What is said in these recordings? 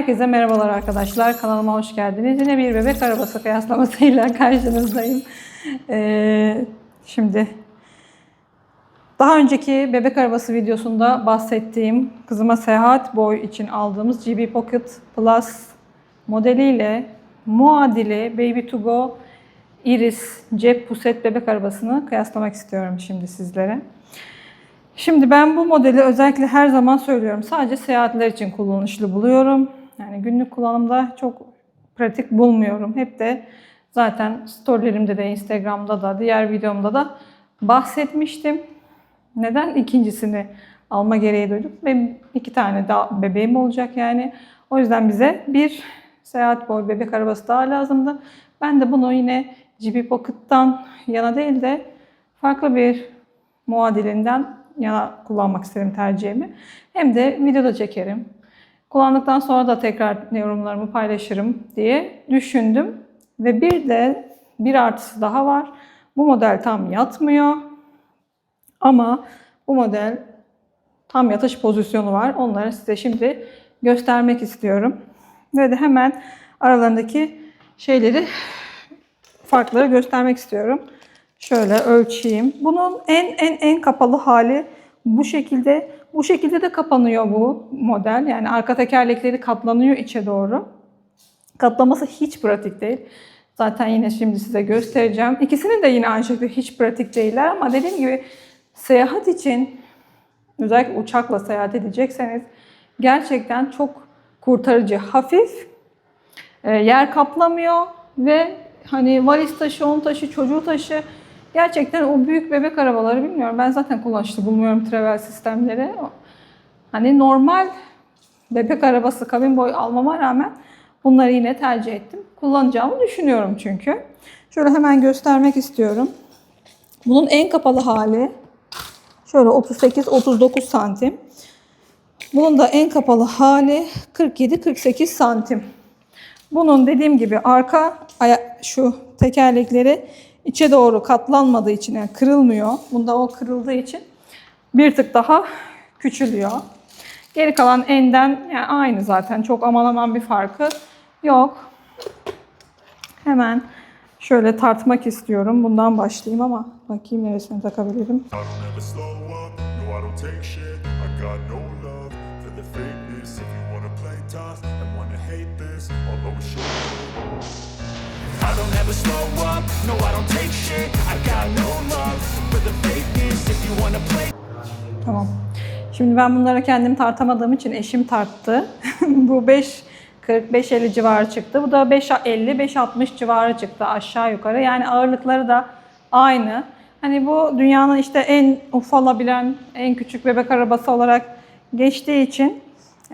Herkese merhabalar arkadaşlar. Kanalıma hoş geldiniz. Yine bir bebek arabası kıyaslamasıyla karşınızdayım. Ee, şimdi daha önceki bebek arabası videosunda bahsettiğim kızıma seyahat boy için aldığımız GB Pocket Plus modeliyle muadili Baby to Go Iris cep puset bebek arabasını kıyaslamak istiyorum şimdi sizlere. Şimdi ben bu modeli özellikle her zaman söylüyorum. Sadece seyahatler için kullanışlı buluyorum. Yani günlük kullanımda çok pratik bulmuyorum. Hep de zaten storylerimde de Instagram'da da diğer videomda da bahsetmiştim. Neden ikincisini alma gereği duydum? Benim iki tane daha bebeğim olacak yani. O yüzden bize bir seyahat boy bebek arabası daha lazımdı. Ben de bunu yine GB Pocket'tan yana değil de farklı bir muadilinden yana kullanmak isterim tercihimi. Hem de videoda çekerim. Kullandıktan sonra da tekrar yorumlarımı paylaşırım diye düşündüm. Ve bir de bir artısı daha var. Bu model tam yatmıyor. Ama bu model tam yatış pozisyonu var. Onları size şimdi göstermek istiyorum. Ve de hemen aralarındaki şeyleri, farkları göstermek istiyorum. Şöyle ölçeyim. Bunun en en en kapalı hali bu şekilde. Bu şekilde de kapanıyor bu model. Yani arka tekerlekleri katlanıyor içe doğru. Katlaması hiç pratik değil. Zaten yine şimdi size göstereceğim. İkisinin de yine aynı şekilde hiç pratik değiller ama dediğim gibi seyahat için özellikle uçakla seyahat edecekseniz gerçekten çok kurtarıcı, hafif, e, yer kaplamıyor ve hani valiz taşı, on taşı, çocuğu taşı gerçekten o büyük bebek arabaları bilmiyorum. Ben zaten kullanışlı bulmuyorum travel sistemleri. Hani normal bebek arabası kabin boy almama rağmen bunları yine tercih ettim. Kullanacağımı düşünüyorum çünkü. Şöyle hemen göstermek istiyorum. Bunun en kapalı hali şöyle 38-39 santim. Bunun da en kapalı hali 47-48 santim. Bunun dediğim gibi arka şu tekerlekleri içe doğru katlanmadığı için yani kırılmıyor. Bunda o kırıldığı için bir tık daha küçülüyor. Geri kalan enden yani aynı zaten. Çok aman aman bir farkı yok. Hemen şöyle tartmak istiyorum. Bundan başlayayım ama bakayım neresine takabilirim. Don't ever slow up, no I don't take shit I got no love for the fakeness If you wanna play Tamam. Şimdi ben bunları kendim tartamadığım için eşim tarttı. Bu 5 45 50 civarı çıktı. Bu da 5 50 5 60 civarı çıktı aşağı yukarı. Yani ağırlıkları da aynı. Hani bu dünyanın işte en ufalabilen, en küçük bebek arabası olarak geçtiği için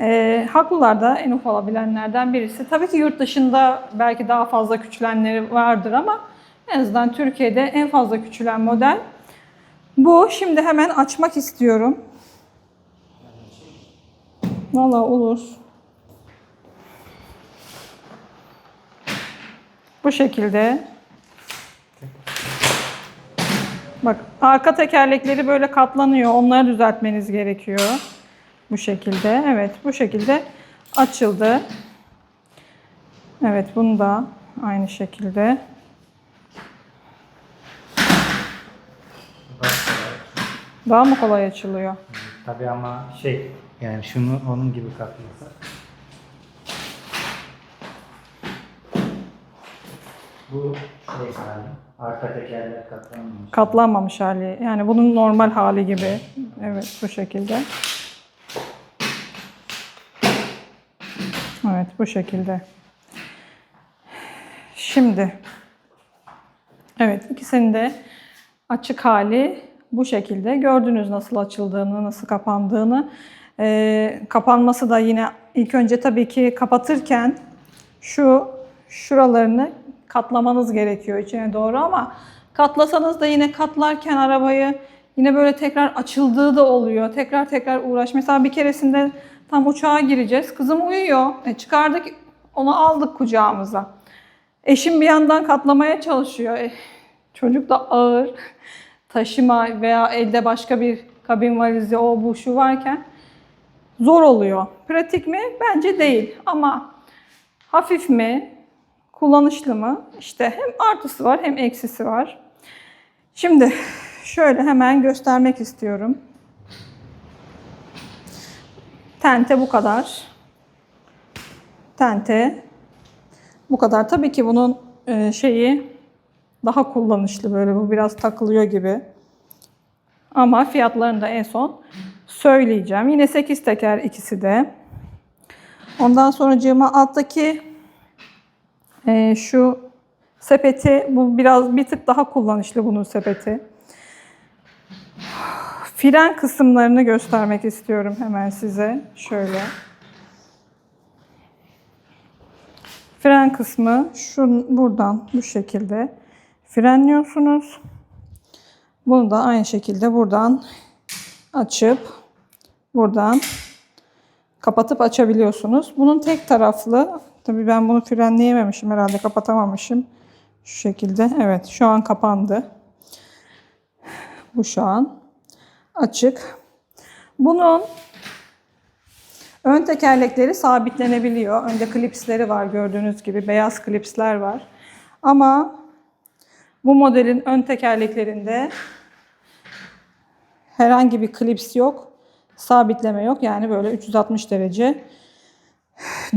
e, haklılar da en ufalabilenlerden birisi. Tabii ki yurt dışında belki daha fazla küçülenleri vardır ama en azından Türkiye'de en fazla küçülen model bu. Şimdi hemen açmak istiyorum. Valla olur. Bu şekilde. Bak arka tekerlekleri böyle katlanıyor. Onları düzeltmeniz gerekiyor. Bu şekilde. Evet bu şekilde açıldı. Evet bunu da aynı şekilde. Daha mı kolay açılıyor? Tabii ama şey yani şunu onun gibi katlasa. Bu şey hali. Arka tekerler katlanmamış. Katlanmamış hali. Yani bunun normal hali gibi. Evet bu şekilde. Evet bu şekilde. Şimdi. Evet ikisinin de açık hali bu şekilde. Gördünüz nasıl açıldığını, nasıl kapandığını. Ee, kapanması da yine ilk önce tabii ki kapatırken şu şuralarını katlamanız gerekiyor içine doğru ama katlasanız da yine katlarken arabayı yine böyle tekrar açıldığı da oluyor. Tekrar tekrar uğraş. Mesela bir keresinde tam uçağa gireceğiz. Kızım uyuyor. E çıkardık onu aldık kucağımıza. Eşim bir yandan katlamaya çalışıyor. E, çocuk da ağır. Taşıma veya elde başka bir kabin valizi o bu şu varken zor oluyor. Pratik mi? Bence değil ama hafif mi? Kullanışlı mı? İşte hem artısı var hem eksisi var. Şimdi şöyle hemen göstermek istiyorum. Tente bu kadar. Tente bu kadar. Tabii ki bunun e, şeyi daha kullanışlı böyle bu biraz takılıyor gibi. Ama fiyatlarını da en son söyleyeceğim. Yine 8 teker ikisi de. Ondan sonra alttaki e, şu sepeti bu biraz bir tık daha kullanışlı bunun sepeti. Fren kısımlarını göstermek istiyorum hemen size. Şöyle. Fren kısmı şu buradan bu şekilde frenliyorsunuz. Bunu da aynı şekilde buradan açıp buradan kapatıp açabiliyorsunuz. Bunun tek taraflı, tabii ben bunu frenleyememişim herhalde kapatamamışım. Şu şekilde, evet şu an kapandı. Bu şu an açık. Bunun ön tekerlekleri sabitlenebiliyor. Önde klipsleri var gördüğünüz gibi beyaz klipsler var. Ama bu modelin ön tekerleklerinde herhangi bir klips yok. Sabitleme yok. Yani böyle 360 derece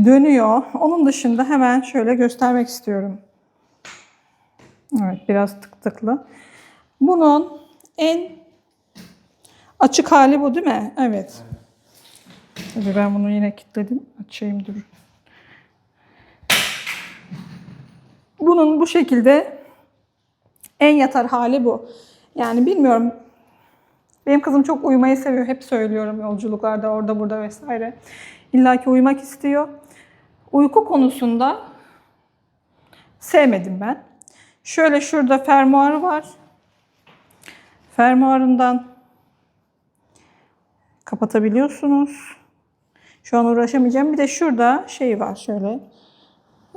dönüyor. Onun dışında hemen şöyle göstermek istiyorum. Evet biraz tık tıklı. Bunun en açık hali bu değil mi? Evet. Tabii ben bunu yine kilitledim. Açayım dur. Bunun bu şekilde en yatar hali bu. Yani bilmiyorum. Benim kızım çok uyumayı seviyor. Hep söylüyorum yolculuklarda orada burada vesaire. İlla ki uyumak istiyor. Uyku konusunda sevmedim ben. Şöyle şurada fermuarı var. Fermuarından kapatabiliyorsunuz. Şu an uğraşamayacağım. Bir de şurada şey var şöyle.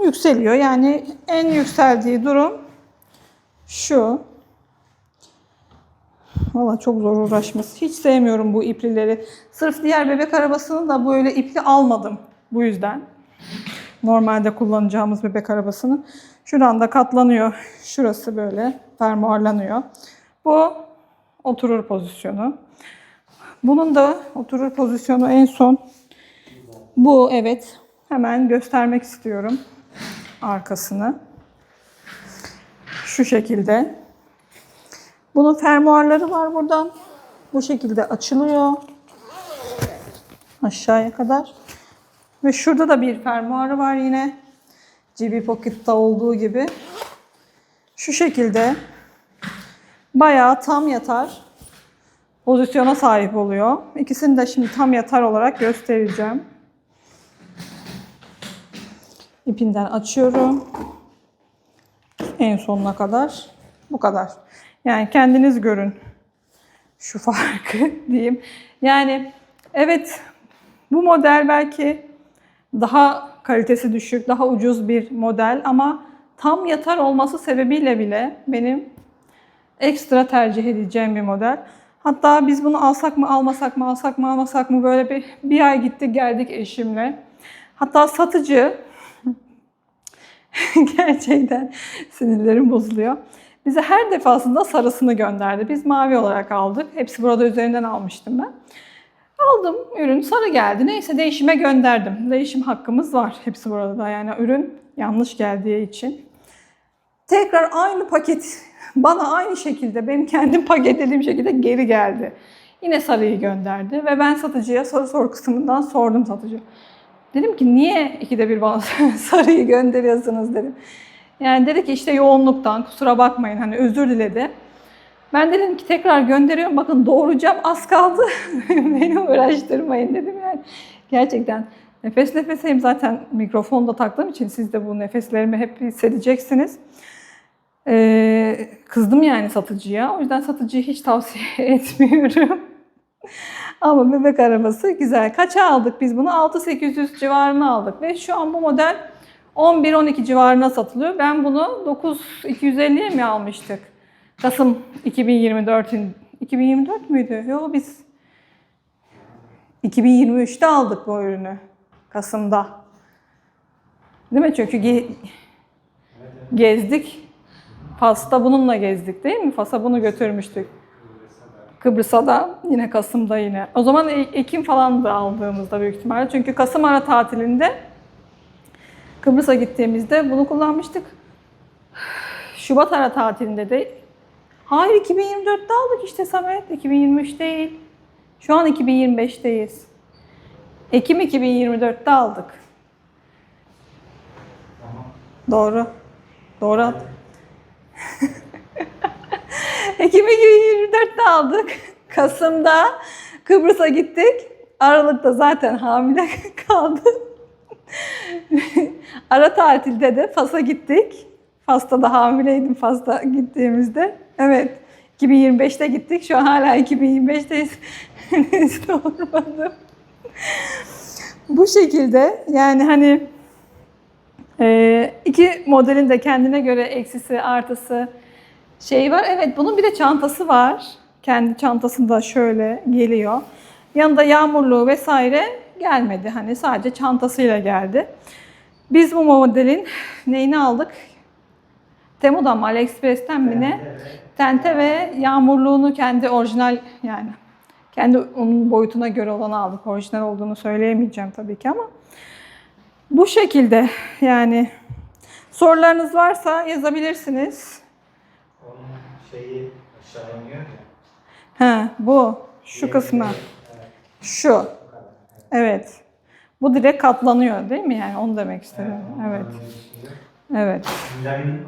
Yükseliyor. Yani en yükseldiği durum şu. Valla çok zor uğraşması. Hiç sevmiyorum bu iplileri. Sırf diğer bebek arabasını da böyle ipli almadım. Bu yüzden. Normalde kullanacağımız bebek arabasını. Şuradan da katlanıyor. Şurası böyle fermuarlanıyor. Bu oturur pozisyonu. Bunun da oturur pozisyonu en son bu evet. Hemen göstermek istiyorum arkasını. Şu şekilde. Bunun fermuarları var buradan. Bu şekilde açılıyor. Aşağıya kadar. Ve şurada da bir fermuarı var yine. GB Pocket'ta olduğu gibi. Şu şekilde bayağı tam yatar pozisyona sahip oluyor. İkisini de şimdi tam yatar olarak göstereceğim. İpinden açıyorum. En sonuna kadar. Bu kadar. Yani kendiniz görün şu farkı diyeyim. Yani evet bu model belki daha kalitesi düşük, daha ucuz bir model ama tam yatar olması sebebiyle bile benim ekstra tercih edeceğim bir model. Hatta biz bunu alsak mı almasak mı alsak mı almasak mı böyle bir, bir ay gittik geldik eşimle. Hatta satıcı gerçekten sinirlerim bozuluyor. Bize her defasında sarısını gönderdi. Biz mavi olarak aldık. Hepsi burada üzerinden almıştım ben. Aldım ürün sarı geldi. Neyse değişime gönderdim. Değişim hakkımız var. Hepsi burada da yani ürün yanlış geldiği için. Tekrar aynı paket bana aynı şekilde benim kendim paketlediğim şekilde geri geldi. Yine sarıyı gönderdi ve ben satıcıya soru sor kısmından sordum satıcı. Dedim ki niye ikide bir bana sarıyı gönderiyorsunuz dedim. Yani dedi ki işte yoğunluktan kusura bakmayın hani özür diledi. Ben dedim ki tekrar gönderiyorum bakın doğuracağım az kaldı. Beni uğraştırmayın dedim yani. Gerçekten nefes nefeseyim zaten mikrofonda taktığım için siz de bu nefeslerimi hep hissedeceksiniz. Ee, kızdım yani satıcıya. O yüzden satıcıyı hiç tavsiye etmiyorum. Ama bebek arabası güzel. Kaça aldık biz bunu? 6-800 civarına aldık. Ve şu an bu model 11-12 civarına satılıyor. Ben bunu 9-250'ye mi almıştık? Kasım 2024'ün 2024 müydü? Yok biz 2023'te aldık bu ürünü. Kasım'da. Değil mi? Çünkü ge- gezdik. Fas'ta bununla gezdik değil mi? Fas'a bunu götürmüştük. Kıbrıs'a da yine Kasım'da yine. O zaman E- Ekim falan da aldığımızda büyük ihtimalle. Çünkü Kasım ara tatilinde Kıbrıs'a gittiğimizde bunu kullanmıştık. Şubat ara tatilinde de Hayır 2024'te aldık işte Samet. 2023 değil. Şu an 2025'teyiz. Ekim 2024'te aldık. Tamam. Doğru. Doğru. at- Ekim 2024'te aldık. Kasım'da Kıbrıs'a gittik. Aralık'ta zaten hamile kaldım. Ara tatilde de Fas'a gittik. Fas'ta da hamileydim Fas'ta gittiğimizde. Evet. 2025'te gittik. Şu an hala 2025'teyiz. Henüz doğurmadım. Bu şekilde yani hani ee, iki modelin de kendine göre eksisi, artısı şeyi var. Evet bunun bir de çantası var. Kendi çantasında şöyle geliyor. Yanında yağmurluğu vesaire gelmedi. Hani sadece çantasıyla geldi. Biz bu modelin neyini aldık? Temu'dan mı AliExpress'ten mi ne? Tente ve yağmurluğunu kendi orijinal yani kendi onun boyutuna göre olanı aldık. Orijinal olduğunu söyleyemeyeceğim tabii ki ama bu şekilde yani sorularınız varsa yazabilirsiniz. Onun şeyi aşağı iniyor ya. Ha bu şu kısmı. Şu. Evet. Bu direkt katlanıyor değil mi yani onu demek istedim. Evet. Evet.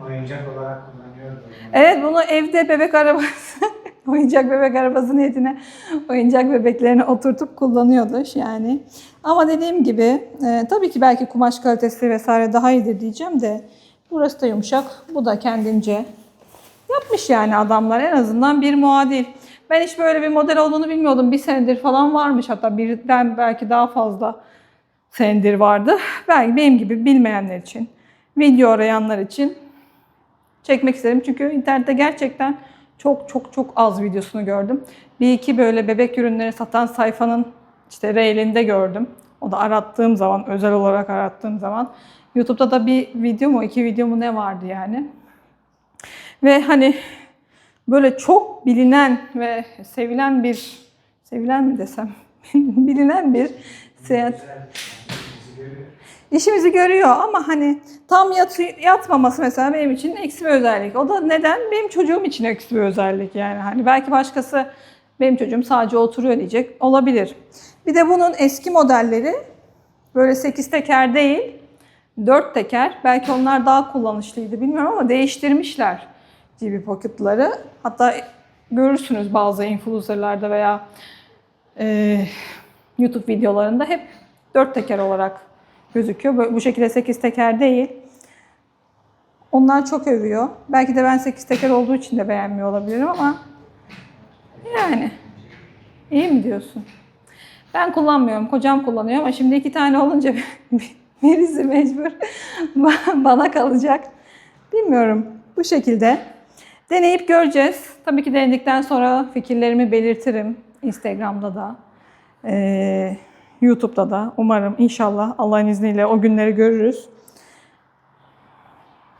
Oyuncak olarak kullanıyordu. onu. Evet bunu evde bebek arabası, oyuncak bebek arabası niyetine oyuncak bebeklerini oturtup kullanıyordu yani. Ama dediğim gibi e, tabii ki belki kumaş kalitesi vesaire daha iyidir diyeceğim de burası da yumuşak. Bu da kendince yapmış yani adamlar en azından bir muadil. Ben hiç böyle bir model olduğunu bilmiyordum. Bir senedir falan varmış hatta birden belki daha fazla senedir vardı. Belki benim gibi bilmeyenler için, video arayanlar için çekmek istedim. Çünkü internette gerçekten çok çok çok az videosunu gördüm. Bir iki böyle bebek ürünleri satan sayfanın işte reelinde gördüm. O da arattığım zaman, özel olarak arattığım zaman. YouTube'da da bir video mu, iki video mu ne vardı yani. Ve hani böyle çok bilinen ve sevilen bir, sevilen mi desem, bilinen bir seyahat İşimizi görüyor ama hani tam yat, yatmaması mesela benim için eksi bir özellik. O da neden? Benim çocuğum için eksi bir özellik yani. Hani belki başkası benim çocuğum sadece oturuyor diyecek olabilir. Bir de bunun eski modelleri böyle 8 teker değil 4 teker. Belki onlar daha kullanışlıydı bilmiyorum ama değiştirmişler GB Pocket'ları. Hatta görürsünüz bazı influencerlarda veya e, YouTube videolarında hep 4 teker olarak gözüküyor. Böyle- Bu şekilde 8 teker değil. Onlar çok övüyor. Belki de ben 8 teker olduğu için de beğenmiyor olabilirim ama yani iyi mi diyorsun? Ben kullanmıyorum. Kocam kullanıyor ama şimdi iki tane olunca birisi mecbur bana kalacak. Bilmiyorum. Bu şekilde. Deneyip göreceğiz. Tabii ki denedikten sonra fikirlerimi belirtirim. Instagram'da da. Ee, YouTube'da da. Umarım inşallah Allah'ın izniyle o günleri görürüz.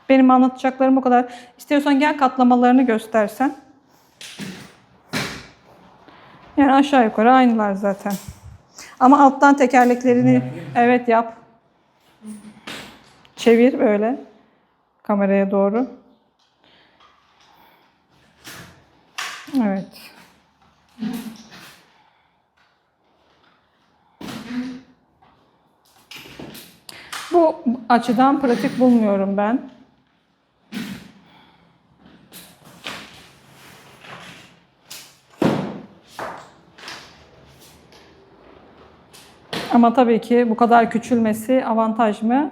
Benim anlatacaklarım bu kadar. İstiyorsan gel katlamalarını göstersen. Yani aşağı yukarı aynılar zaten. Ama alttan tekerleklerini evet yap. Çevir böyle kameraya doğru. Evet. Bu açıdan pratik bulmuyorum ben. Ama tabii ki bu kadar küçülmesi avantaj mı?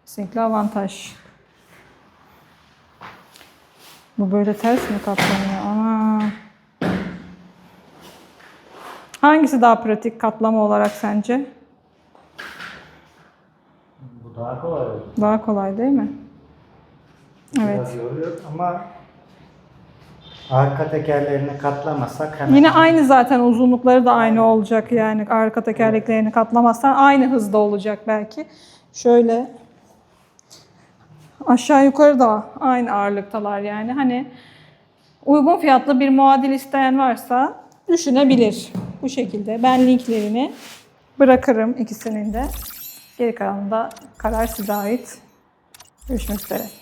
Kesinlikle avantaj. Bu böyle ters mi katlanıyor? Ana. Hangisi daha pratik katlama olarak sence? Daha kolay. Daha kolay değil mi? Evet. Biraz yoruyor ama Arka tekerlerini katlamasak hemen Yine aynı zaten uzunlukları da aynı olacak yani arka tekerleklerini katlamazsan aynı hızda olacak belki. Şöyle aşağı yukarı da aynı ağırlıktalar yani hani uygun fiyatlı bir muadil isteyen varsa düşünebilir bu şekilde. Ben linklerini bırakırım ikisinin de. Geri kalanında karar size ait. Görüşmek üzere.